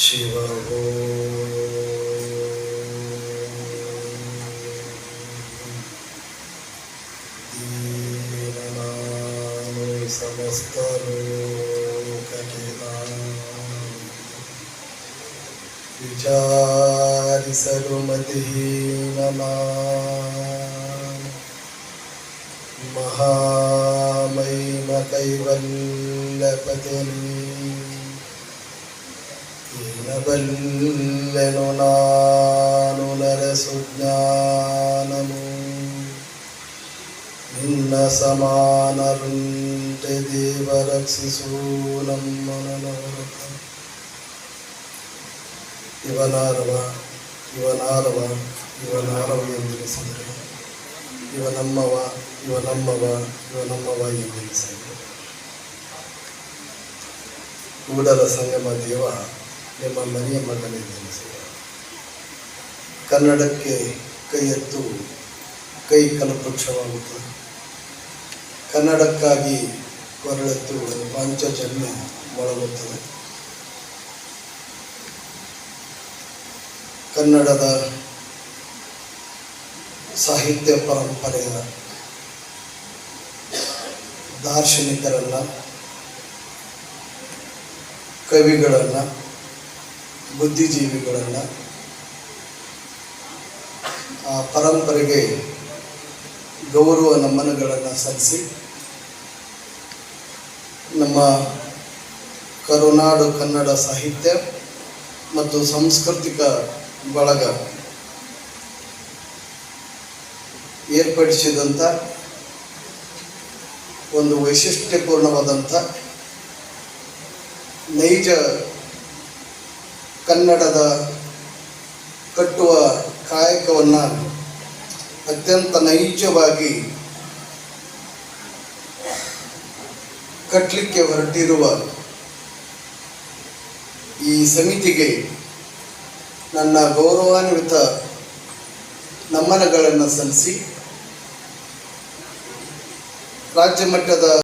शिव समस्त विचारि सर्वमदीनमा महामयिमकैवल्लपतिनी ಮತಿಹೀನನ ಮಹಾಮೈಮ ಕೈವಲ್ಯಪತಿನಿ ಏನಬಲ್ಲೆನು ನಾನು ನರಸುಜ್ಞಾನನು ನಿನ್ನ ಸಮಾನರುಂಟೆ ದೇವ ರಕ್ಷಿಸು ನಮ್ಮನ ಇವನಾರವ ಇವನಾರವ ಇವನಾರವ ಎಂದೆನಿಸಿದರು ಇವ ನಮ್ಮವ ಇವ ನಮ್ಮವ ಇವ ನಮ್ಮವ ಎಂದೆನಿಸಿದರು ಕೂಡಲ ಸಂಗಮ ದೇವ ನಿಮ್ಮ ಮನೆಯ ಮಗನೆಂದೆನಿಸಿದ ಕನ್ನಡಕ್ಕೆ ಕೈ ಎತ್ತು, ಕೈ ಕಲಪಕ್ಷವಾಗುತ್ತದೆ ಕನ್ನಡಕ್ಕಾಗಿ ಕೊರಳೆತ್ತು ಪಾಂಚಜನ್ಯ ಮೊಳಗುತ್ತದೆ. ಕನ್ನಡದ ಸಾಹಿತ್ಯ ಪರಂಪರೆಯ ದಾರ್ಶನಿಕರನ್ನು, ಕವಿಗಳನ್ನು ಬುದ್ಧಿಜೀವಿಗಳನ್ನು ಆ ಪರಂಪರೆಗೆ ಗೌರವ ನಮನಗಳನ್ನು ಸಲ್ಲಿಸಿ ನಮ್ಮ ಕರುನಾಡು ಕನ್ನಡ ಸಾಹಿತ್ಯ ಮತ್ತು ಸಾಂಸ್ಕೃತಿಕ ಬಳಗ ಏರ್ಪಡಿಸಿದಂಥ ಒಂದು ವೈಶಿಷ್ಟ್ಯಪೂರ್ಣವಾದಂಥ ನೈಜ ಕನ್ನಡದ ಕಟ್ಟುವ ಕಾಯಕವನ್ನು ಅತ್ಯಂತ ನೈಜವಾಗಿ ಕಟ್ಟಲಿಕ್ಕೆ ಹೊರಟಿರುವ ಈ ಸಮಿತಿಗೆ ನನ್ನ ಗೌರವಾನ್ವಿತ ನಮನಗಳನ್ನು ಸಲ್ಲಿಸಿ ರಾಜ್ಯ ಮಟ್ಟದ